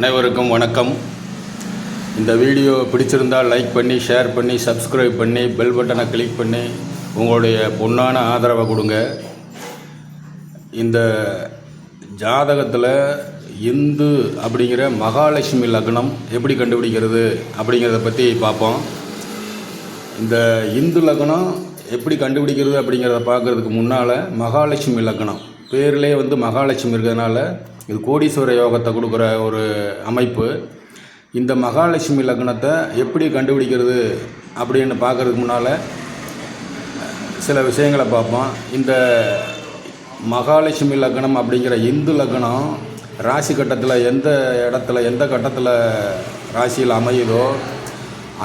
அனைவருக்கும் வணக்கம். இந்த வீடியோ பிடிச்சிருந்தால் லைக் பண்ணி ஷேர் பண்ணி சப்ஸ்கிரைப் பண்ணி பெல் பட்டனை கிளிக் பண்ணி உங்களுடைய பொன்னான ஆதரவை கொடுங்க. இந்த ஜாதகத்தில் இந்து அப்படிங்கிற மகாலட்சுமி லக்னம் எப்படி கண்டுபிடிக்கிறது அப்படிங்கிறத பற்றி பார்ப்போம். இந்த இந்து லக்னம் எப்படி கண்டுபிடிக்கிறது அப்படிங்கிறத பார்க்குறதுக்கு முன்னால் மகாலட்சுமி லக்னம். பேர்லேயே வந்து மகாலட்சுமி இருக்கிறதுனால இது கோடீஸ்வர யோகத்தை கொடுக்குற ஒரு அமைப்பு. இந்த மகாலட்சுமி லக்னத்தை எப்படி கண்டுபிடிக்கிறது அப்படின்னு பார்க்குறதுக்கு முன்னால் சில விஷயங்களை பார்ப்போம். இந்த மகாலட்சுமி லக்னம் அப்படிங்கிற இந்து லக்னம் ராசி கட்டத்தில் எந்த இடத்துல எந்த கட்டத்தில் ராசியில் அமையுதோ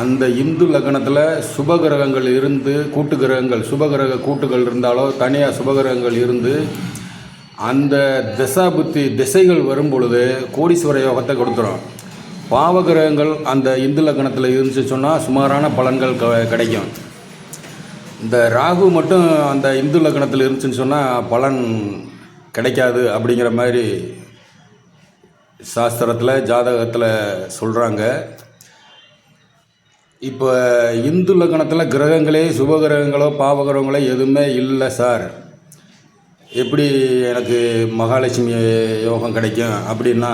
அந்த இந்து லக்னத்தில் சுபகிரகங்கள் இருந்து கூட்டு கிரகங்கள் சுபகிரக கூட்டுகள் இருந்தாலோ தனியாக சுபகிரகங்கள் இருந்து அந்த திசாபுத்தி திசைகள் வரும் பொழுது கோடீஸ்வர யோகத்தை கொடுத்துரும். பாவகிரகங்கள் அந்த இந்து லக்னத்தில் இருந்துச்சு சொன்னால் சுமாரான பலன்கள் க கிடைக்கும். இந்த ராகு மட்டும் அந்த இந்து லக்னத்தில் இருந்துச்சுன்னு சொன்னால் பலன் கிடைக்காது அப்படிங்கிற மாதிரி சாஸ்திரத்தில் ஜாதகத்தில் சொல்கிறாங்க இப்போ இந்து லக்னத்தில் கிரகங்களே சுபகிரகங்களோ பாவகிரகங்களோ எதுவுமே இல்லை சார். எப்படி எனக்கு மகாலட்சுமி யோகம் கிடைக்கும் அப்படின்னா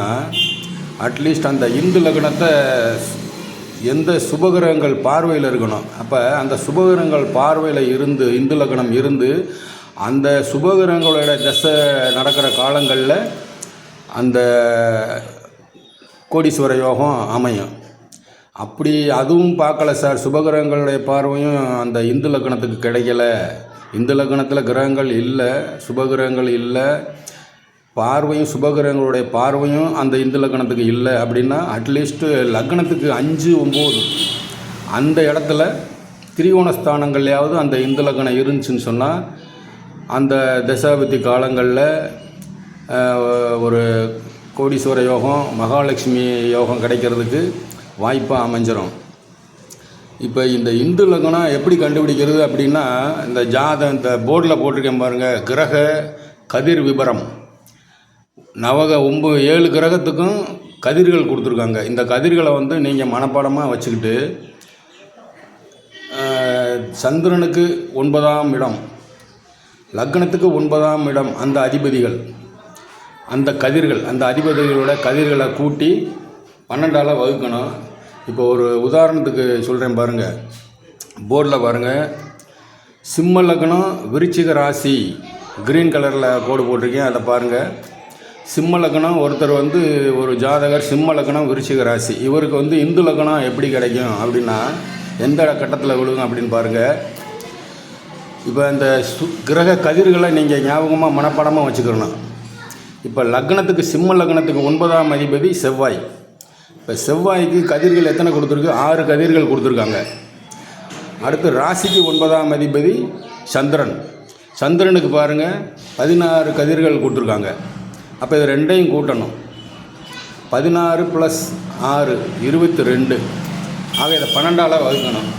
அட்லீஸ்ட் அந்த இந்து லக்னத்தை எந்த சுபகிரகங்கள் பார்வையில் இருக்கணும். அப்போ அந்த சுபகிரகங்கள் பார்வையில் இருந்து இந்து லக்னம் இருந்து அந்த சுபகிரகங்களோட தசை நடக்கிற காலங்களில் அந்த கோடீஸ்வர யோகம் அமையும். அப்படி அதுவும் பார்க்கல சார். சுபகிரகங்களுடைய பார்வையும் அந்த இந்து லக்னத்துக்கு கிடைக்கல. இந்து லக்னத்தில் கிரகங்கள் இல்லை சுபகிரகங்கள் இல்லை பார்வையும் சுபகிரகங்களுடைய பார்வையும் அந்த இந்து லக்னத்துக்கு இல்லை அப்படின்னா அட்லீஸ்ட்டு லக்னத்துக்கு அஞ்சு ஒம்பது அந்த இடத்துல திரிகோணஸ்தானங்கள்லையாவது அந்த இந்து லக்னம் இருந்துச்சுன்னு சொன்னால் அந்த தசாபதி காலங்களில் ஒரு கோடீஸ்வர யோகம் மகாலட்சுமி யோகம் கிடைக்கிறதுக்கு வாய்ப்பாக அமைஞ்சிரும். இப்போ இந்த இந்து லக்னம் எப்படி கண்டுபிடிக்கிறது அப்படின்னா இந்த ஜாதம் இந்த போர்டில் போட்டிருக்கேன் பாருங்கள் கிரக கதிர் விபரம். நவக ஒம்பது ஏழு கிரகத்துக்கும் கதிர்கள் கொடுத்துருக்காங்க. இந்த கதிர்களை வந்து நீங்கள் மனப்பாடமாக வச்சுக்கிட்டு சந்திரனுக்கு ஒன்பதாம் இடம் லக்னத்துக்கு ஒன்பதாம் இடம் அந்த அதிபதிகள். அந்த கதிர்கள் அந்த அதிபதிகளோட கதிர்களை கூட்டி பன்னெண்டால் வகுக்கணும். இப்போ ஒரு உதாரணத்துக்கு சொல்கிறேன் பாருங்கள் போர்டில் பாருங்கள் சிம்ம லக்னம் விருச்சிக ராசி க்ரீன் கலரில் கோடு போட்டிருக்கேன். அதை பாருங்கள் சிம்ம லக்னம் ஒருத்தர் வந்து ஒரு ஜாதகர் சிம்ம லக்னம் விருச்சிக ராசி. இவருக்கு வந்து இந்து லக்னம் எப்படி கிடைக்கும் அப்படின்னா எந்த கட்டத்தில் விழுகும் அப்படின்னு பாருங்கள் இப்போ இந்த சு கிரக கதிர்களை நீங்கள் ஞாபகமாக மனப்பாடமாக வச்சுக்கிறணும் இப்போ லக்னத்துக்கு சிம்ம லக்னத்துக்கு ஒன்பதாம் அதிபதி செவ்வாய். இப்போ செவ்வாய்க்கு கதிர்கள் எத்தனை கொடுத்துருக்கு? ஆறு கதிர்கள் கொடுத்துருக்காங்க. அடுத்து ராசிக்கு ஒன்பதாம் அதிபதி சந்திரன். சந்திரனுக்கு பாருங்கள் பதினாறு கதிர்கள் கொடுத்துருக்காங்க. அப்போ இது ரெண்டையும் கூட்டணும். பதினாறு ப்ளஸ் ஆறு இருபத்தி ரெண்டு. ஆக இதை பன்னெண்டால் வகுக்கணும்.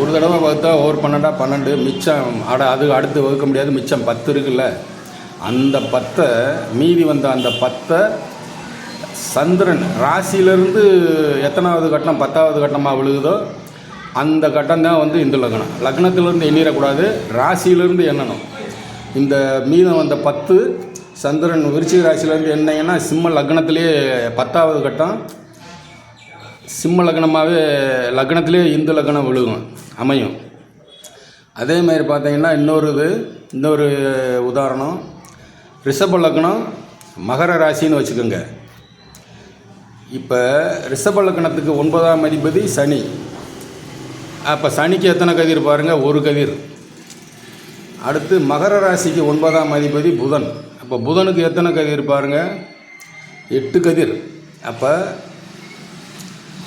ஒரு தடவை வகுத்தா ஒரு பன்னெண்டாக பன்னெண்டு மிச்சம் அட அது அடுத்து வகுக்க முடியாது மிச்சம் பத்து இருக்குல்ல. அந்த பத்தை மீதி வந்த அந்த பத்தை சந்திரன் ராசியிலேருந்து எத்தனாவது கட்டம் பத்தாவது கட்டமாக விழுகுதோ அந்த கட்டம் தான் வந்து இந்து லக்னம். லக்னத்திலேருந்து எண்ணிடக்கூடாது ராசியிலேருந்து எண்ணணும். இந்த மீதம் வந்த பத்து சந்திரன் விருச்சிக ராசியிலேருந்து எண்ணீங்கன்னா சிம்ம லக்னத்திலேயே பத்தாவது கட்டம். சிம்ம லக்னமாகவே லக்னத்திலே இந்து லக்னம் விழுகும் அமையும். அதே மாதிரி பார்த்தீங்கன்னா இன்னொரு இது இன்னொரு உதாரணம். ரிஷப லக்னம் மகர ராசின்னு வச்சுக்கோங்க. இப்போ ரிஷப லக்னத்துக்கு ஒன்பதாம் அதிபதி சனி. அப்போ சனிக்கு எத்தனை கதிர் பாருங்கள் ஒரு கதிர். அடுத்து மகர ராசிக்கு ஒன்பதாம் அதிபதி புதன். அப்போ புதனுக்கு எத்தனை கதிர் பாருங்கள் எட்டு கதிர். அப்போ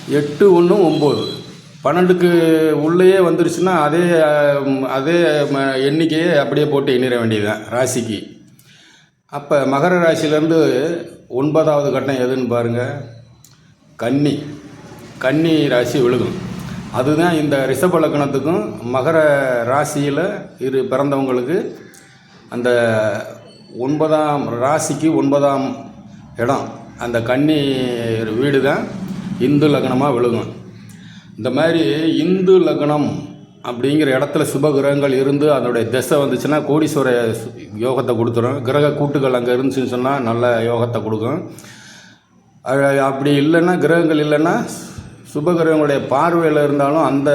எட்டு ஒன்று ஒம்பது. பன்னெண்டுக்கு உள்ளேயே வந்துருச்சுன்னா அதே அதே ம- அப்படியே போட்டு எண்ணிட வேண்டியதுதான் ராசிக்கு. அப்போ மகர ராசியிலேருந்து ஒன்பதாவது கட்டம் எதுன்னு பாருங்கள் கன்னி கன்னி ராசி விழுகும். அதுதான் இந்த ரிஷப லக்னத்துக்கும் மகர ராசியில் இரு பிறந்தவங்களுக்கு அந்த ஒன்பதாம் ராசிக்கு ஒன்பதாம் இடம். அந்த கன்னி வீடு தான் இந்து லக்னமாக விழுகும். இந்த மாதிரி இந்து லக்னம் அப்படிங்கிற இடத்துல சுப கிரகங்கள் இருந்து அதனுடைய திசை வந்துச்சுன்னா கோடீஸ்வர யோகத்தை கொடுத்துரும். கிரக கூட்டுகள் அங்கே இருந்துச்சுன்னு சொன்னால் நல்ல யோகத்தை கொடுக்கும். அப்படி இல்லைன்னா கிரகங்கள் இல்லைன்னா சுபகிரகங்களுடைய பார்வையில் இருந்தாலும் அந்த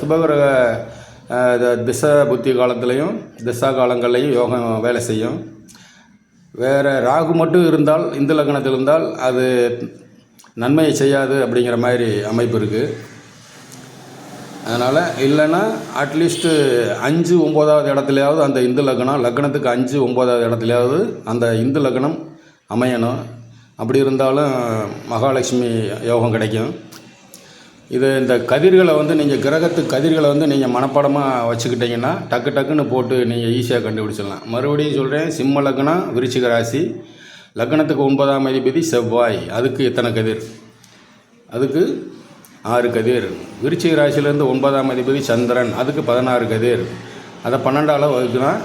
சுபகிரக த- திசை புத்தி காலத்துலேயும் திசா காலங்கள்லேயும் யோகம் வேலை செய்யும். வேறு ராகு மட்டும் இருந்தால் இந்து லக்னத்தில் இருந்தால் அது நன்மையை செய்யாது அப்படிங்கிற மாதிரி அமைப்பு இருக்குது அதனால் இல்லைன்னா அட்லீஸ்ட்டு அஞ்சு ஒம்போதாவது இடத்துலையாவது அந்த இந்து லக்னம் லக்னத்துக்கு அஞ்சு ஒம்போதாவது இடத்துலையாவது அந்த இந்து லக்னம் அமையணும். அப்படி இருந்தாலும் மகாலட்சுமி யோகம் கிடைக்கும். இது இந்த கதிர்களை வந்து நீங்கள் கிரகத்து கதிர்களை வந்து நீங்கள் மனப்பாடமாக வச்சுக்கிட்டிங்கன்னா டக்கு டக்குன்னு போட்டு நீங்கள் ஈஸியாக கண்டுபிடிச்சிடலாம். மறுபடியும் சொல்கிறேன் சிம்ம லக்னம் விருச்சிக ராசி. லக்னத்துக்கு ஒன்பதாம் அதிபதி செவ்வாய். அதுக்கு எத்தனை கதிர்? அதுக்கு ஆறு கதிர். விருச்சிக ராசியிலேருந்து ஒன்பதாம் அதிபதி சந்திரன். அதுக்கு பதினாறு கதிர். அதை பன்னெண்டால் வகுக்கலாம்.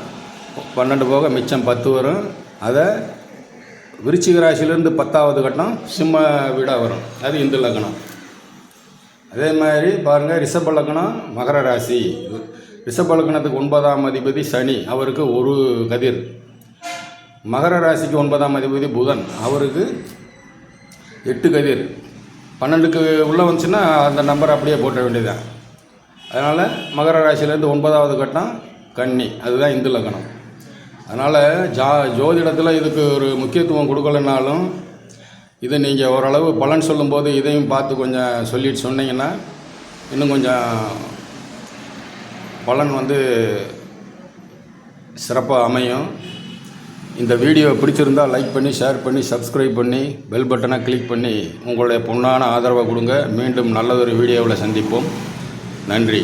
பன்னெண்டு போக மிச்சம் பத்து வரும். அதை விருச்சிக ராசியிலேருந்து பத்தாவது கட்டம் சிம்ம வீடாக வரும். அது இந்து லக்னம். அதே மாதிரி பாருங்கள் ரிஷப லக்னம் மகர ராசி. ரிஷப லக்னத்துக்கு ஒன்பதாம் அதிபதி சனி அவருக்கு ஒரு கதிர். மகர ராசிக்கு ஒன்பதாம் அதிபதி புதன் அவருக்கு எட்டு கதிர். பன்னெண்டுக்கு உள்ளே வந்துச்சுன்னா அந்த நம்பர் அப்படியே போட்ட வேண்டியதுதான். அதனால் மகர ராசியிலேருந்து ஒன்பதாவது கட்டம் கன்னி. அதுதான் இந்து லக்னம். அதனால் ஜா ஜோதிடத்தில் இதுக்கு ஒரு முக்கியத்துவம் கொடுக்கலனாலும் இது நீங்கள் ஓரளவு பலன் சொல்லும்போது இதையும் பார்த்து கொஞ்சம் சொல்லிட்டு சொன்னீங்கன்னா இன்னும் கொஞ்சம் பலன் வந்து சிறப்பாக அமையும். இந்த வீடியோ பிடிச்சிருந்தா லைக் பண்ணி ஷேர் பண்ணி சப்ஸ்கிரைப் பண்ணி பெல் பட்டனை கிளிக் பண்ணி உங்களுடைய பொண்ணான ஆதரவை கொடுங்க. மீண்டும் நல்லதொரு வீடியோவில் சந்திப்போம். நன்றி.